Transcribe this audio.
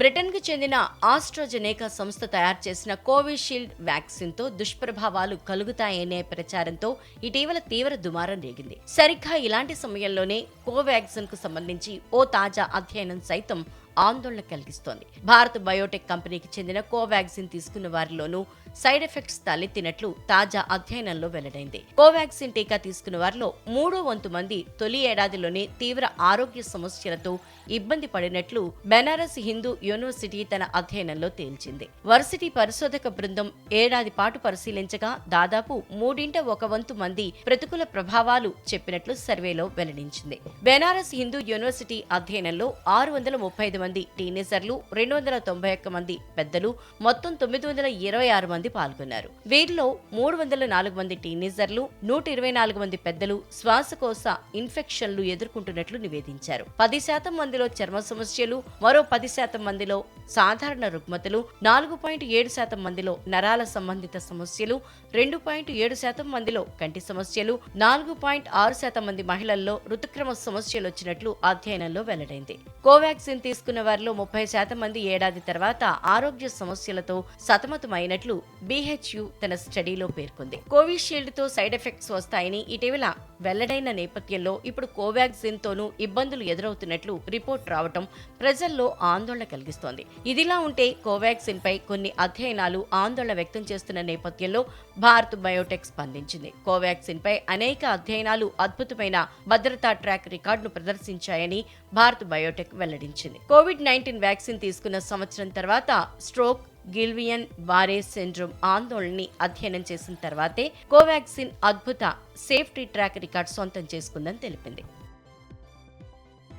బ్రిటన్కు చెందిన ఆస్ట్రోజెనేకా సంస్థ తయారు చేసిన కోవిషీల్డ్ వ్యాక్సిన్తో దుష్ప్రభావాలు కలుగుతాయనే ప్రచారంతో ఇటీవల తీవ్ర దుమారం రేగింది. సరిగ్గా ఇలాంటి సమయంలోనే కోవాక్సిన్కు సంబంధించి ఓ తాజా అధ్యయనం సైతం ఆందోళన కలిగిస్తోంది. భారత్ బయోటెక్ కంపెనీకి చెందిన కోవాక్సిన్ తీసుకున్న వారిలోనూ సైడ్ ఎఫెక్ట్స్ తలెత్తినట్లు తాజా అధ్యయనంలో వెల్లడైంది. కోవాక్సిన్ టీకా తీసుకున్న వారిలో మూడో వంతు మంది తొలి ఏడాదిలోనే తీవ్ర ఆరోగ్య సమస్యలతో ఇబ్బంది పడినట్లు బెనారస్ హిందూ యూనివర్సిటీ తన అధ్యయనంలో తేల్చింది. వర్సిటీ పరిశోధక బృందం ఏడాది పాటు పరిశీలించగా దాదాపు మూడింట ఒక వంతు మంది ప్రతికూల ప్రభావాలు చెప్పినట్లు సర్వేలో వెల్లడించింది. బెనారస్ హిందూ యూనివర్సిటీ అధ్యయనంలో ఆరు వందల ముప్పై ఐదు మంది టీనేజర్లు రెండు వందల తొంభై ఒక్క మంది పెద్దలు మొత్తం తొమ్మిది వందల ఇరవై ఆరు మంది పాల్గొన్నారు. వీరిలో మూడు వందల నాలుగు మంది టీనేజర్లు నూట ఇరవై నాలుగు మంది పెద్దలు శ్వాసకోశ ఇన్ఫెక్షన్లు ఎదుర్కొంటున్నట్లు నివేదించారు. పది శాతం మందిలో చర్మ సమస్యలు మరో పది శాతం మందిలో సాధారణ రుగ్మతలు నాలుగు పాయింట్ ఏడు శాతం మందిలో నరాల సంబంధిత సమస్యలు రెండు పాయింట్ ఏడు శాతం మందిలో కంటి సమస్యలు నాలుగు పాయింట్ ఆరు శాతం మంది మహిళల్లో ఋతుక్రమ సమస్యలు వచ్చినట్లు అధ్యయనంలో వెల్లడైంది. కోవాక్సిన్ తీసుకున్న వారిలో ముప్పై శాతం మంది ఏడాది తర్వాత ఆరోగ్య సమస్యలతో సతమతమైనట్లు బీహెచ్యు తన స్టడీలో పేర్కొంది. కోవిషీల్డ్తో సైడ్ ఎఫెక్ట్స్ వస్తాయని ఇటీవల వెల్లడైన నేపథ్యంలో ఇప్పుడు కోవాక్సిన్తోనూ ఇబ్బందులు ఎదురవుతున్నట్లు రిపోర్ట్ రావటం ప్రజల్లో ఆందోళన కలిగిస్తోంది. ఇదిలా ఉంటే కోవాక్సిన్ పై కొన్ని అధ్యయనాలు ఆందోళన వ్యక్తం చేస్తున్న నేపథ్యంలో భారత్ బయోటెక్ స్పందించింది. కోవాక్సిన్ పై అనేక అధ్యయనాలు అద్భుతమైన భద్రతా ట్రాక్ రికార్డును ప్రదర్శించాయని భారత్ బయోటెక్ వెల్లడించింది. కోవిడ్ నైన్టీన్ వ్యాక్సిన్ తీసుకున్న సంవత్సరం తర్వాత స్ట్రోక్ గిల్వియన్ బారే సిండ్రోమ్ ఆందోళనని అధ్యయనం చేసిన తర్వాతే కోవాక్సిన్ అద్భుత సేఫ్టీ ట్రాక్ రికార్డ్ సొంతం చేసుకుందని తెలిపింది.